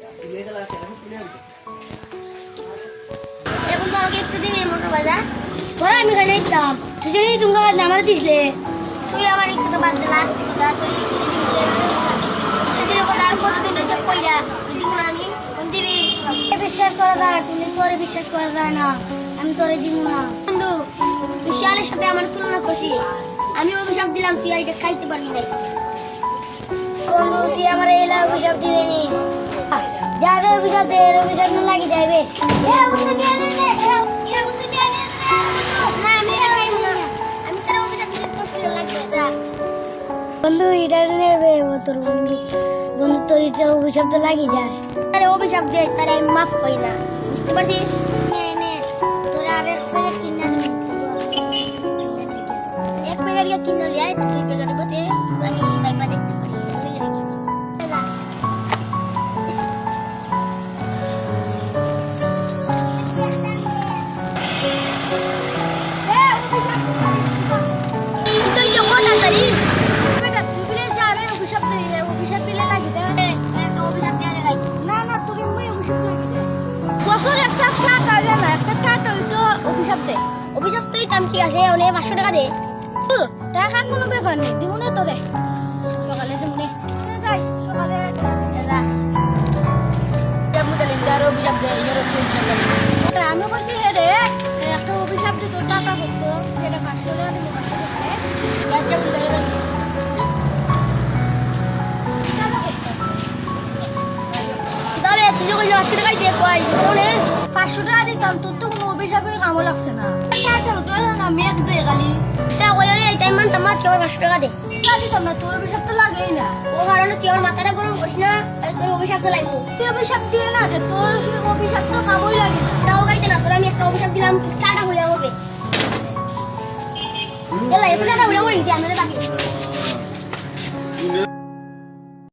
এখন তো আমি এখানে তুই জানি তুমি তুই আমার একটু দিবি? বিশ্বাস করা যায় তুমি তোরে বিশ্বাস করা না। আমি তোরে দিব না। বন্ধু, তুই শিয়ালের সাথে আমার তুলনা করছিস। আমি অভিশাপ দিলাম, তুই এটা খাইতে পারবি না। বন্ধু, তুই আমার এলা অভিশাপ দিলেনি নি যা যা অভিশাপ দে এর অভিশাপ লাগি এ বন্ধু, এটা নেবে ও তোর বন্ধু। বন্ধু, তোর এটা অভিশাপ তো লাগি যায়। আরে অভিশাপ দে, তারে আমি মাফ করি না। বুঝতে পারছিস? তোর আর এক প্যাকেট কিনে দিন এক প্যাকেট কিনে লিয়ে তো দুই প্যাকেট বসে আমি পাইপা দেখতে পারি। আছে ওনে পাঁচশো টাকা দে। টাকা কোনো ব্যাপার নেই দিব না তোরে সকালে দিব নে যাই, সকালে আমি বলছি, হে রে, একটা অভিশাপ দিত টাকা করতো সেটা পাঁচশো টাকা দিব পাঁচশো পাঁচশো টাকা দিতাম, তোর তো কোনো অভিশাপে কামও লাগছে না। পাঁচশো টাকা দে। টাকা দিতাম না তোর অভিশাপ তো লাগেই না। ও কারণে তুই আমার মাথাটা গরম করিস না তোর অভিশাপ তো লাগবে। তুই অভিশাপ দিয়ে না যে তোর সেই অভিশাপ তো কামই লাগে না। তাও গাইতে না তোর আমি একটা অভিশাপ দিলাম তুই টাটা হয়ে যাবে। এলা এত টাকা হয়ে গেছি